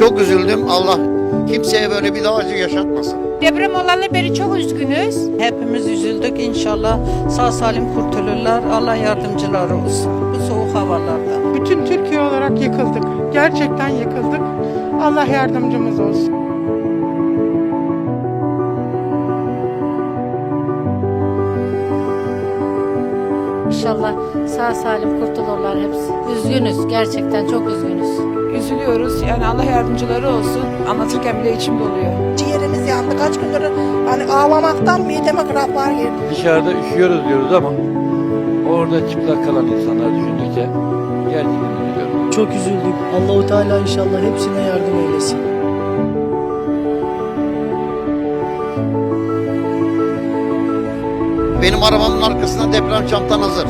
Çok üzüldüm. Allah kimseye böyle bir daha acı yaşatmasın. Deprem olanlar beri çok üzgünüz. Hepimiz üzüldük. İnşallah sağ salim kurtulurlar. Allah yardımcıları olsun bu soğuk havalarda. Bütün Türkiye olarak yıkıldık. Gerçekten yıkıldık. Allah yardımcımız olsun. İnşallah sağ salim kurtulurlar hepsi. Üzgünüz gerçekten çok üzgünüz. Üzülüyoruz. Yani Allah yardımcıları olsun. Anlatırken bile içim doluyor. Ciğerimiz yandı. Kaç gündür hani ağlamaktan mideme kraplar girdi. Dışarıda üşüyoruz diyoruz ama orada çıplak kalan insanlar düşündükçe gerçekten üzülüyorum. Çok üzüldük. Allahu Teala inşallah hepsine yardım eylesin. Benim arabamın arkasında deprem çantam hazır.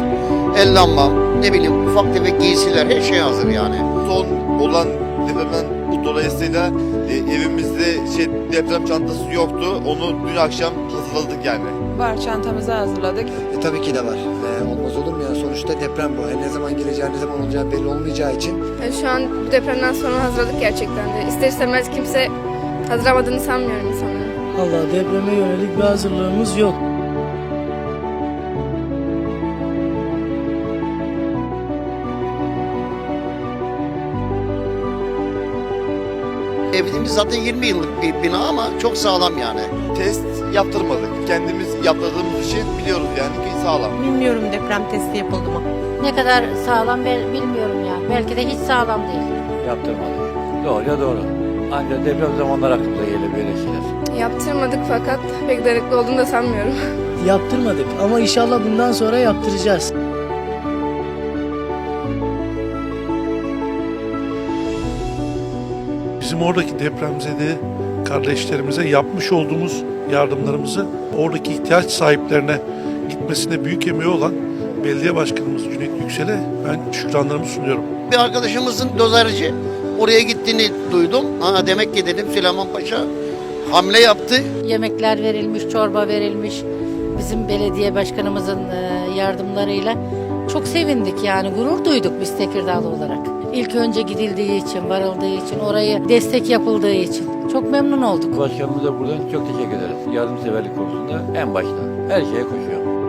El lambam, ne bileyim ufak tefek giysiler her şey hazır yani. son olan depremden dolayısıyla e, evimizde şey deprem çantası yoktu. Onu dün akşam hazırladık yani. Var çantamızı hazırladık. E, tabii ki de var. E, olmaz olur mu ya? Sonuçta deprem bu. E, ne zaman geleceği, ne zaman olacağı belli olmayacağı için Yani şu an bu depremden sonra hazırladık gerçekten de. İster istemez kimse hazırlamadığını sanmıyorum insanların. Allah depreme yönelik bir hazırlığımız yok. Evimiz zaten 20 yıllık bir bina ama çok sağlam yani. Test yaptırmadık. Kendimiz yaptırdığımız için biliyoruz yani ki sağlam. Bilmiyorum deprem testi yapıldı mı? Ne kadar sağlam ben bilmiyorum yani. Belki de hiç sağlam değil. Yaptırmadık. Doğru ya doğru. Ancak deprem zamanları aklımıza gelir böyle şeyler. Yaptırmadık fakat pek dayanıklı olduğunu da sanmıyorum. Yaptırmadık ama inşallah bundan sonra yaptıracağız. Bizim oradaki depremzede kardeşlerimize yapmış olduğumuz yardımlarımızı oradaki ihtiyaç sahiplerine gitmesine büyük emeği olan belediye başkanımız Cüneyt Yüksel'e ben şükranlarımı sunuyorum. Bir arkadaşımızın dozerci oraya gittiğini duydum. Ha, demek ki dedim Süleyman Paşa hamle yaptı. Yemekler verilmiş, çorba verilmiş. Bizim belediye başkanımızın e, yardımlarıyla çok sevindik yani gurur duyduk biz Tekirdağlı olarak. İlk önce gidildiği için, varıldığı için, orayı destek yapıldığı için çok memnun olduk. Başkanımıza buradan çok teşekkür ederiz. Yardımseverlik konusunda en başta her şeye koşuyor.